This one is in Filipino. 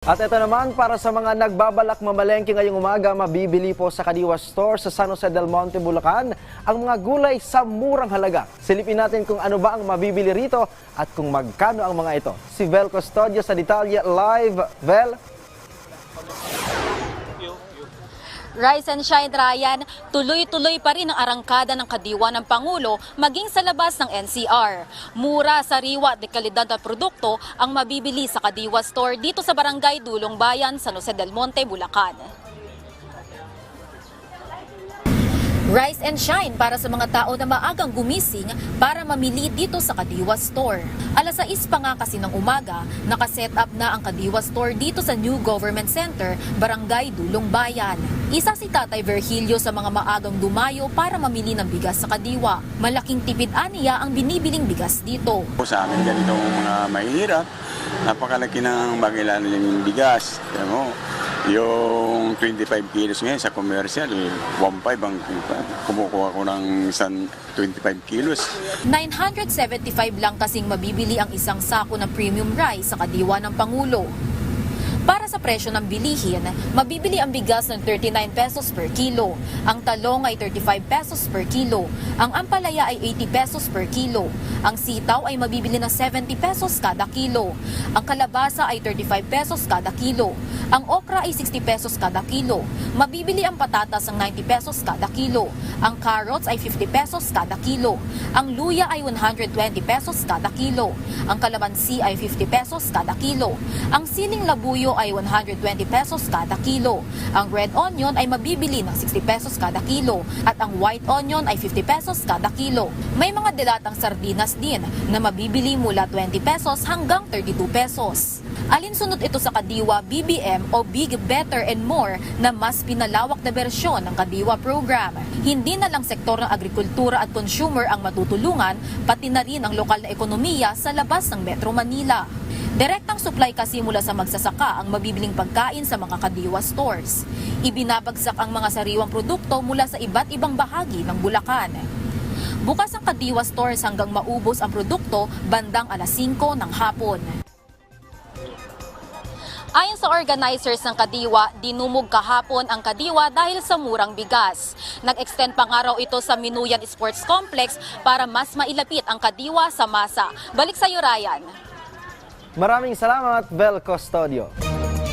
At ito naman, para sa mga nagbabalak mamalengke ngayong umaga, mabibili po sa Kadiwa Store sa San Jose del Monte, Bulacan, ang mga gulay sa murang halaga. Silipin natin kung ano ba ang mabibili rito at kung magkano ang mga ito. Si Vel Custodio sa Detalye Live. Vel? Rise and shine, Ryan. Tuloy-tuloy pa rin ang arangkada ng kadiwa ng Pangulo maging sa labas ng NCR. Mura, sariwa at dekalidad na produkto ang mabibili sa Kadiwa Store dito sa Barangay Dulong Bayan, San Jose del Monte, Bulacan. Rise and shine para sa mga tao na maagang gumising para mamili dito sa Kadiwa Store. Alas 6 pa nga kasi ng umaga, nakaset up na ang Kadiwa Store dito sa New Government Center, Barangay Dulong Bayan. Isa si Tatay Virgilio sa mga maagang dumayo para mamili ng bigas sa Kadiwa. Malaking tipid aniya ang binibiling bigas dito. Sa amin ganitong mga mahihirap, napakalaki ng bagay yung bigas. Kaya mo, yung 25 kilos ngayon sa commercial, eh, 1.5 ang kumukuha ko ng isang 25 kilos. 975 lang kasing mabibili ang isang sako ng premium rice sa Kadiwa ng Pangulo. Para sa presyo ng bilihin, mabibili ang bigas ng 39 pesos per kilo, ang talong ay 35 pesos per kilo, ang ampalaya ay 80 pesos per kilo, ang sitaw ay mabibili ng 70 pesos kada kilo, ang kalabasa ay 35 pesos kada kilo, ang okra ay 60 pesos kada kilo, mabibili ang patatas ng 90 pesos kada kilo, ang carrots ay 50 pesos kada kilo, ang luya ay 120 pesos kada kilo, ang kalamansi ay 50 pesos kada kilo, ang siling labuyo ay 120 pesos kada kilo, ang red onion ay mabibili ng 60 pesos kada kilo, at ang white onion ay 50 pesos kada kilo. May mga dilatang sardinas din na mabibili mula 20 pesos hanggang 32 pesos. Alinsunod ito sa Kadiwa BBM o Big, Better and More na mas pinalawak na bersyon ng Kadiwa program. Hindi na lang sektor ng agrikultura at consumer ang matutulungan, pati na rin ang lokal na ekonomiya sa labas ng Metro Manila. Direktang supply kasi mula sa magsasaka ang mabibiling pagkain sa mga Kadiwa stores. Ibinabagsak ang mga sariwang produkto mula sa iba't ibang bahagi ng Bulacan. Bukas ang Kadiwa stores hanggang maubos ang produkto bandang alas 5 ng hapon. Ayon sa organizers ng Kadiwa, dinumog kahapon ang Kadiwa dahil sa murang bigas. Nag-extend pa nga raw ito sa Minuyan Sports Complex para mas mailapit ang Kadiwa sa masa. Balik sa iyo, Ryan. Maraming salamat, Vel Custodio.